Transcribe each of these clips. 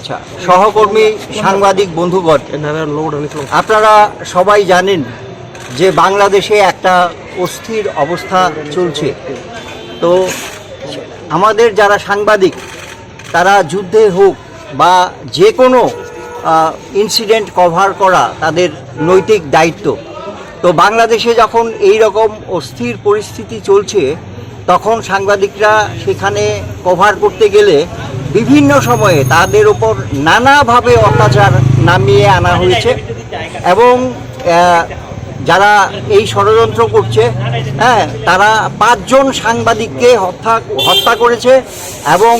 আচ্ছা সহকর্মী সাংবাদিক বন্ধুগণ আপনারা সবাই জানেন যে বাংলাদেশে একটা অস্থির অবস্থা চলছে। তো আমাদের যারা সাংবাদিক তারা যুদ্ধে হোক বা যে কোনো ইনসিডেন্ট কভার করা তাদের নৈতিক দায়িত্ব। তো বাংলাদেশে যখন এই রকম অস্থির পরিস্থিতি চলছে তখন সাংবাদিকরা সেখানে কভার করতে গেলে বিভিন্ন সময়ে তাদের ওপর নানাভাবে অত্যাচার নামিয়ে আনা হয়েছে। এবং যারা এই ষড়যন্ত্র করছে হ্যাঁ তারা পাঁচজন সাংবাদিককে হত্যা হত্যা করেছে এবং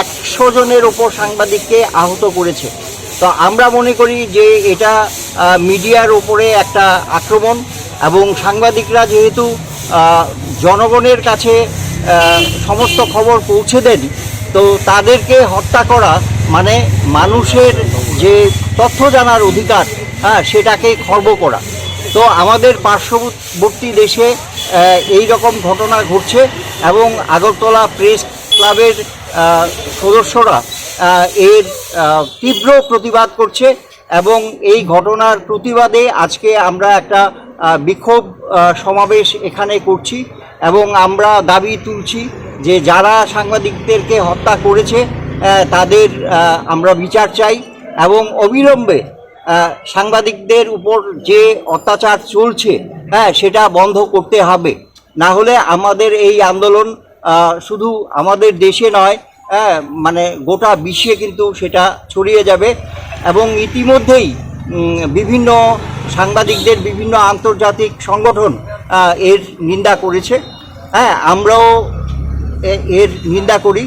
একশো জনের ওপর সাংবাদিককে আহত করেছে। তো আমরা মনে করি যে এটা মিডিয়ার ওপরে একটা আক্রমণ এবং সাংবাদিকরা যেহেতু জনগণের কাছে সমস্ত খবর পৌঁছে দেন তো তাদেরকে হত্যা করা মানে মানুষের যে তথ্য জানার অধিকার হ্যাঁ সেটাকে খর্ব করা। তো আমাদের পার্শ্ববর্তী দেশে এই রকম ঘটনা ঘটছে এবং আগরতলা প্রেস ক্লাবের সদস্যরা এর তীব্র প্রতিবাদ করছে এবং এই ঘটনার প্রতিবাদে আজকে আমরা একটা বিক্ষোভ সমাবেশ এখানে করছি এবং আমরা দাবি তুলছি যে যারা সাংবাদিকদেরকে হত্যা করেছে তাদের আমরা বিচার চাই এবং অবিলম্বে সাংবাদিকদের উপর যে অত্যাচার চলছে হ্যাঁ সেটা বন্ধ করতে হবে। না হলে আমাদের এই আন্দোলন শুধু আমাদের দেশে নয় হ্যাঁ মানে গোটা বিশ্বে কিন্তু সেটা ছড়িয়ে যাবে এবং ইতিমধ্যেই বিভিন্ন সাংবাদিকদের, বিভিন্ন আন্তর্জাতিক সংগঠন এর নিন্দা করেছে। হ্যাঁ আমরাও এর নিন্দা করি।